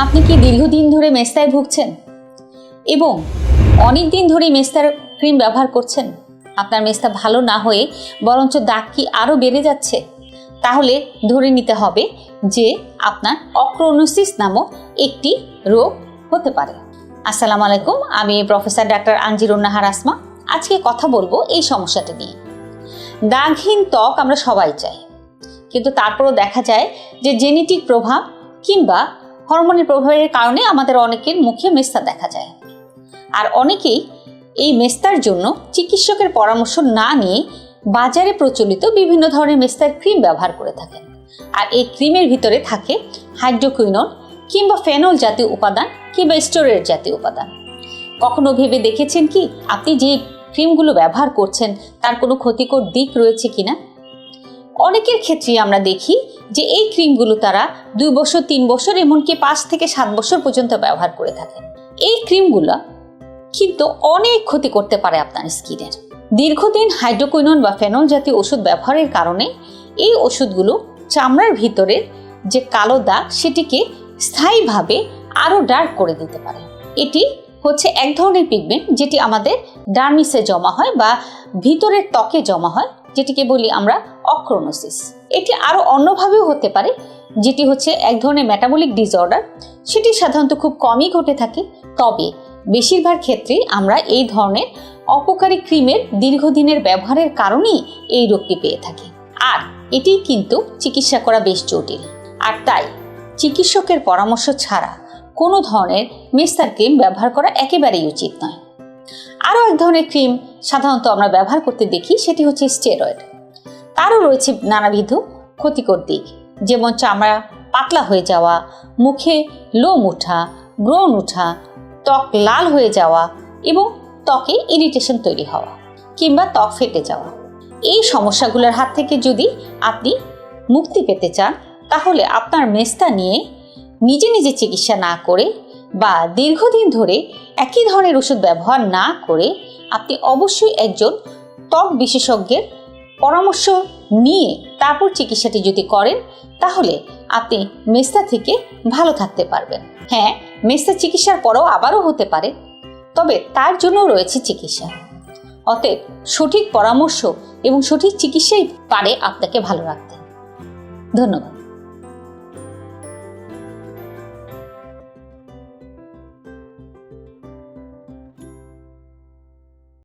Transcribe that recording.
আপনি কি দীর্ঘদিন ধরে মেস্তায় ভুগছেন? এবং অনেক দিন ধরে মেস্তার ক্রিম ব্যবহার করছেন? আপনার মেস্তা ভালো না হয়ে বরঞ্চ দাগ কি আরও বেড়ে যাচ্ছে? তাহলে ধরে নিতে হবে যে আপনার অক্রোনোসিস নামক একটি রোগ হতে পারে। আসসালামু আলাইকুম, আমি প্রফেসর ডাক্তার আঞ্জিরুন্নাহার আসমা। আজকে কথা বলব এই সমস্যাটা নিয়ে। দাগহীন ত্বক আমরা সবাই চাই। কিন্তু তারপরও দেখা যায় যে জেনেটিক প্রভাব কিংবা হরমোনের প্রভাবের কারণে আমাদের অনেকের মুখে মেস্তা দেখা যায়। আর অনেকেই এই মেস্তার জন্য চিকিৎসকের পরামর্শ না নিয়ে বাজারে প্রচলিত বিভিন্ন ধরনের মেস্তার ক্রিম ব্যবহার করে থাকেন। আর এই ক্রিমের ভিতরে থাকে হাইড্রোকুইনল কিংবা ফেনল জাতীয় উপাদান কিংবা স্টোরের জাতীয় উপাদান। কখনো ভেবে দেখেছেন কি? আপনি যে ক্রিমগুলো ব্যবহার করছেন, তার কোনো ক্ষতিকর দিক রয়েছে কিনা? অনেকের ক্ষেত্রেই আমরা দেখি যে এই ক্রিমগুলো তারা দুই বছর, তিন বছর, এমনকি পাঁচ থেকে সাত বছর পর্যন্ত ব্যবহার করে থাকেন। এই ক্রিমগুলো কিন্তু অনেক ক্ষতি করতে পারে আপনার স্কিনের। দীর্ঘদিন হাইড্রোকুইনন বা ফেনল জাতীয় ওষুধ ব্যবহারের কারণে এই ওষুধগুলো চামড়ার ভিতরের যে কালো দাগ, সেটিকে স্থায়ীভাবে আরও ডার্ক করে দিতে পারে। এটি হচ্ছে এক ধরনের পিগমেন্ট যেটি আমাদের ডার্মিসে জমা হয় বা ভিতরের ত্বকে জমা হয়। যেটিকে বলি আমরা অক্রোনোসিস। এটি আরও অন্যভাবেও হতে পারে, যেটি হচ্ছে এক ধরনের মেটাবলিক ডিসঅর্ডার সেটি সাধারণত খুব কমই ঘটে থাকে, তবে বেশিরভাগ ক্ষেত্রেই আমরা এই ধরনের অপকারী ক্রিমের দীর্ঘদিনের ব্যবহারের কারণেই এই রোগটি পেয়ে থাকি। আর এটি কিন্তু চিকিৎসা করা বেশ জটিল। আর তাই চিকিৎসকের পরামর্শ ছাড়া কোনো ধরনের মেস্তার ক্রিম ব্যবহার করা একেবারেই উচিত নয়। আরও এক ধরনের ক্রিম সাধারণত আমরা ব্যবহার করতে দেখি সেটি হচ্ছে স্টেরয়েড। তারও রয়েছে নানাবিধ ক্ষতিকর দিক, যেমন চামড়া পাতলা হয়ে যাওয়া, মুখে লোম ওঠা ব্রণ ওঠা ত্বক লাল হয়ে যাওয়া এবং ত্বকে ইরিটেশন তৈরি হওয়া কিংবা ত্বক ফেটে যাওয়া। এই সমস্যাগুলোর হাত থেকে যদি আপনি মুক্তি পেতে চান, তাহলে আপনার মেস্তা নিয়ে নিজে নিজে চিকিৎসা না করে বা দীর্ঘদিন ধরে একই ধরনের ওষুধ ব্যবহার না করে আপনি অবশ্যই একজন ত্বক বিশেষজ্ঞের পরামর্শ নিয়ে তারপর চিকিৎসাটি যদি করেন, তাহলে আপনি মেস্তা থেকে ভালো থাকতে পারবেন। হ্যাঁ মেস্তা চিকিৎসার পরেও আবারও হতে পারে, তবে তার জন্য রয়েছে চিকিৎসা। অতএব সঠিক পরামর্শ এবং সঠিক চিকিৎসাই পারে আপনাকে ভালো রাখতে। ধন্যবাদ।